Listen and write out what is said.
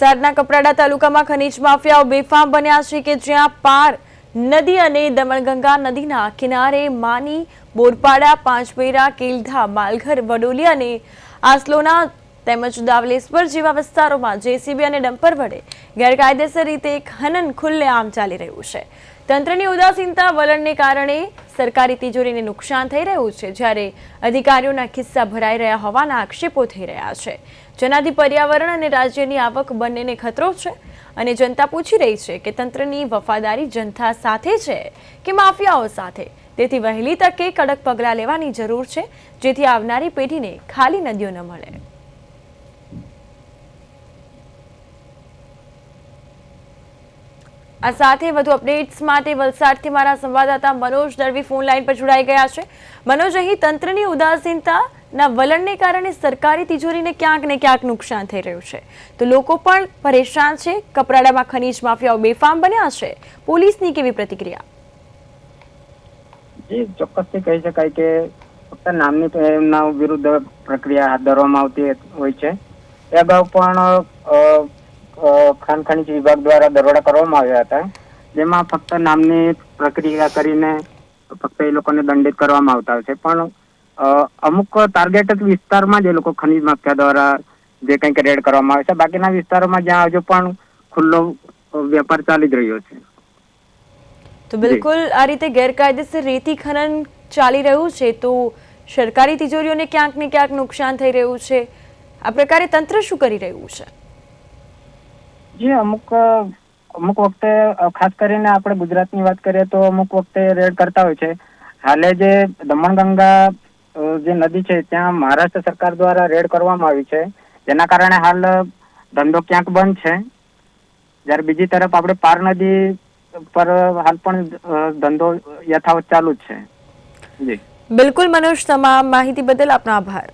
વલસાડના કપરાડા તાલુકામાં ખનીજ માફિયાઓ બેફામ બન્યા છે કે જ્યાં પાર નદી અને દમણગંગા નદીના કિનારે માની બોરપાડા પાંચમેરા કેલધા, માલઘર, વડોલી અને આસલોના તેમજ દાવલેશ્વર જેવા વિસ્તારોમાં જેસીબી અને ડમ્પર વડે ગેરકાયદેસર રીતે ખનન ખુલ્લેઆમ ચાલી રહ્યું છે. તંત્રની ઉદાસીનતા વલણને કારણે સરકારી તિજોરીને નુકસાન થઈ રહ્યું છે, જ્યારે અધિકારીઓના ખિસ્સા ભરાઈ રહ્યા હોવાના આક્ષેપો થઈ રહ્યા છે. જેનાથી પર્યાવરણ અને રાજ્યની આવક બંનેને ખતરો છે અને જનતા પૂછી રહી છે કે તંત્રની વફાદારી જનતા સાથે છે કે માફિયાઓ સાથે? તેથી વહેલી તકે કડક પગલાં લેવાની જરૂર છે, જેથી આવનારી પેઢીને ખાલી નદીઓ ન મળે. આ સાથે વધુ અપડેટ્સ માટે વલસાડથી મારા સંવાદદાતા મનોજ દળવી ફોન લાઈન પર જોડાઈ ગયા છે. મનોજ, અહીં તંત્રની ઉદાસીનતાના વલણને કારણે સરકારી તિજોરીને ક્યાંક ને ક્યાંક નુકસાન થઈ રહ્યું છે. તો લોકો પણ પરેશાન છે. કપરાડામાં ખનીજ માફિયાઓ બેફામ બન્યા છે. પોલીસની કેવી પ્રતિક્રિયા? જી, ચોક્કસથી કહી શકાય કે ફક્ત નામની એમના વિરુદ્ધ પ્રક્રિયા હાથ ધરવામાં આવતી હોય છે. એ અગાઉ પણ અ, ખનીજ વિભાગ દ્વારા દરોડા કરવામાં આવ્યા હતા જેમાં ફક્ત નામની પ્રક્રિયા કરીને ફક્ત એ લોકોને દંડિત કરવામાં આવતા છે. પણ અમુક ટાર્ગેટેડ વિસ્તારમાં જે લોકો ખનીજ માફિયા દ્વારા જે કંઈક રેડ કરવામાં આવે છે. બાકીના વિસ્તારોમાં જ્યાં હજુ પણ ખુલ્લો વેપાર ચાલી જ રહ્યો છે. તો બિલકુલ આ રીતે ગેરકાયદેસર રેતી ખનન ચાલી રહ્યું છે તો સરકારી તિજોરીઓને ક્યાંક ને ક્યાંક નુકસાન થઈ રહ્યું છે. આ પ્રકારે તંત્ર શું કરી રહ્યું છે? જી અમુક અમુક વખતે ખાસ કરીને આપણે ગુજરાતની વાત કરીએ તો અમુક વખતે રેડ કરતા હોય છે. હાલે જે દમણગંગા જે નદી છે, ત્યાં મહારાષ્ટ્ર સરકાર દ્વારા રેડ કરવામાં આવી છે. જેના કારણે હાલ ધંધો ક્યાંક બંધ છે. જ્યારે બીજી તરફ આપણે પાર નદી પર હાલ પણ ધંધો યથાવત ચાલુ જ છે. જી. બિલકુલ મનોજ, તમામ માહિતી બદલ આપનો આભાર.